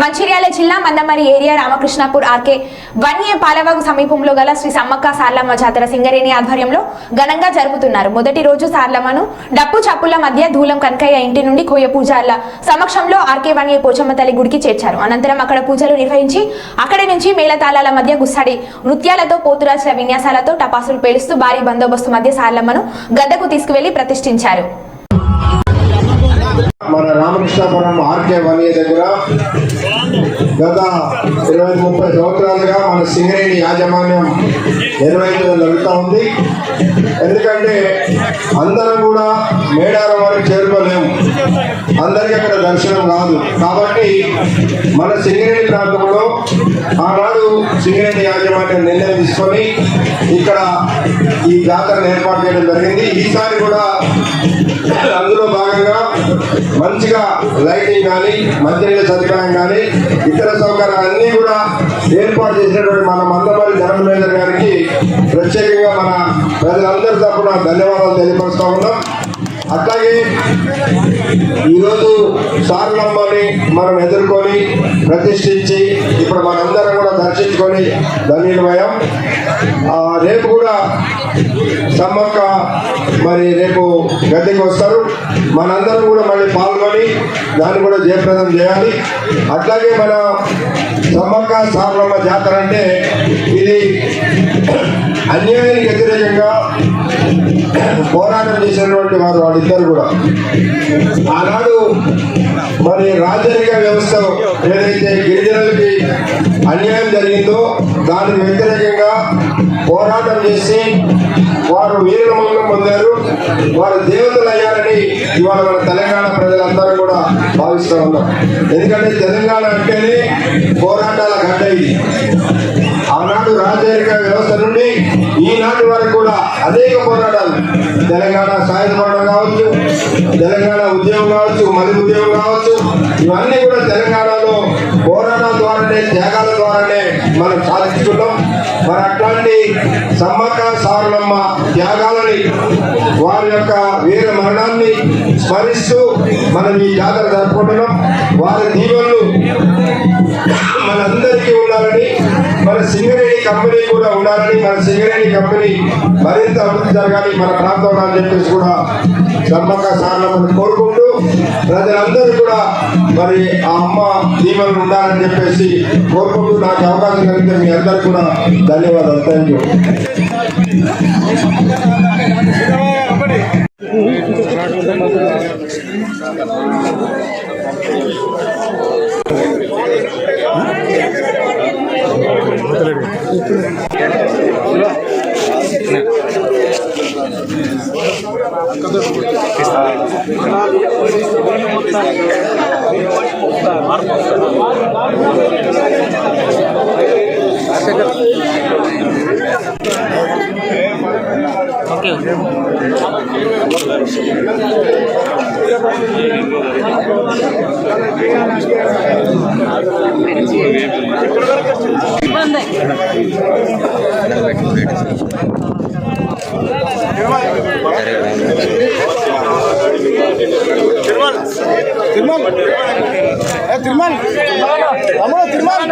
మంచిర్యాల జిల్లా Mandamarri area Ramakrishnapur RK one A Palavagu సమీపంలో గల శ్రీ సమ్మక్క సార్లమ్మ జాతర సింగరేణి ఆధ్వర్యంలో ఘనంగా జరుపుతున్నారు. మొదటి రోజు సార్లమ్మను డప్పు చప్పుల మధ్య ధూలం కనకయ్య ఇంటి నుండి కోయ పూజార్ల సమక్షంలో ఆర్కే వన్ ఏ పోచమ్మ తల్లి గుడికి చేర్చారు. అనంతరం అక్కడ పూజలు నిర్వహించి అక్కడి నుంచి మేళతాళాల మధ్య గుస్సాడి నృత్యాలతో పోతురాజుల విన్యాసాలతో టపాసులు పేలుస్తూ భారీ బందోబస్తు మధ్య సార్లమ్మను గద్దకు తీసుకువెళ్ళి ప్రతిష్ఠించారు. మన రామకృష్ణాపురం ఆర్కే వన్య దగ్గర గత ఇరవై ముప్పై సంవత్సరాలుగా మన సింగరేణి యాజమాన్యం నిర్వహించడం జరుగుతూ ఉంది. ఎందుకంటే అందరం కూడా మేడారం వరకు చేరుకోలేము. అందరికీ అక్కడ దర్శనం కాదు కాబట్టి మన సింగరేణి ప్రాంతంలో ఆనాడు సింగరేణి యాజమాన్యం నిర్ణయం తీసుకొని ఇక్కడ ఈ జాతరను ఏర్పాటు చేయడం జరిగింది. ఈసారి కూడా మంచిగా లైటింగ్ కానీ మంత్రిగా సదుపాయం కానీ ఇతర సౌకర్యాలన్నీ కూడా ఏర్పాటు చేసినటువంటి మన మందమల్లి ధర్మేంద్ర గారికి ప్రత్యేకంగా మన ప్రజలందరి తరపున ధన్యవాదాలు తెలియపరుస్తా ఉన్నాం. అట్లాగే ఈరోజు సారలమ్మని మనం ఎదుర్కొని ప్రతిష్ఠించి ఇప్పుడు మనందరం కూడా దర్శించుకొని ధన్యులమయం రేపు కూడా సమ్మక్క మరి రేపు గద్దెకి వస్తారు. మనందరం కూడా మళ్ళీ పాల్గొని దాన్ని కూడా జయప్రదం చేయాలి. అట్లాగే మన సమ్మక్క సారలమ్మ జాతర అంటే ఇది అన్యాయానికి చేసినటువంటి వారు వాళ్ళిద్దరు కూడా. ఆనాడు మరి రాజరిక వ్యవస్థ ఏదైతే గిరిజనులకి అన్యాయం జరిగిందో దానికి వ్యతిరేకంగా పోరాటం చేసి వారు వీరమరణం పొందారు. వారు దేవతలు అయ్యారని ఇవాళ మన తెలంగాణ ప్రజలందరూ కూడా భావిస్తూ ఉన్నారు. ఎందుకంటే తెలంగాణ అంటేనే పోరాటాల గడ్డ ఇది. ఆనాడు రాజరిక వ్యవస్థ నుండి ఈనాటి వరకు అనేక పోరాటాలు. తెలంగాణ సాయుధ పోరాటం కావచ్చు తెలంగాణ ఉద్యమం కావచ్చు మలి ఉద్యమం కావచ్చు ఇవన్నీ కూడా తెలంగాణలో పోరాటం ద్వారానే త్యాగాల ద్వారానే మనం సాధించుకున్నాం మరి అట్లాంటి సమ్మక్క సారలమ్మ త్యాగాలని వారి యొక్క వీర మరణాన్ని స్మరిస్తూ మనం ఈ జాతర జరుపుకుంటున్నాం. వారి దీవెనలు సింగరేణి కంపెనీ కూడా ఉండాలని మన సింగరేణి కంపెనీ మరింత అభివృద్ధి జరగాలి మన ప్రాంతంలో అని చెప్పేసి కూడా సమ్మక్క సారలమ్మని కోరుకుంటూ ప్రజలందరూ కూడా మరి ఆ అమ్మ దీవెనలు ఉండాలని చెప్పేసి కోరుకుంటూ నాకు అవకాశం కలిగితే మీ అందరు కూడా ధన్యవాదాలు. థ్యాంక్ యూ తిరుమల్ ఏ తిరుమల్ అమ్మో తిరుమల్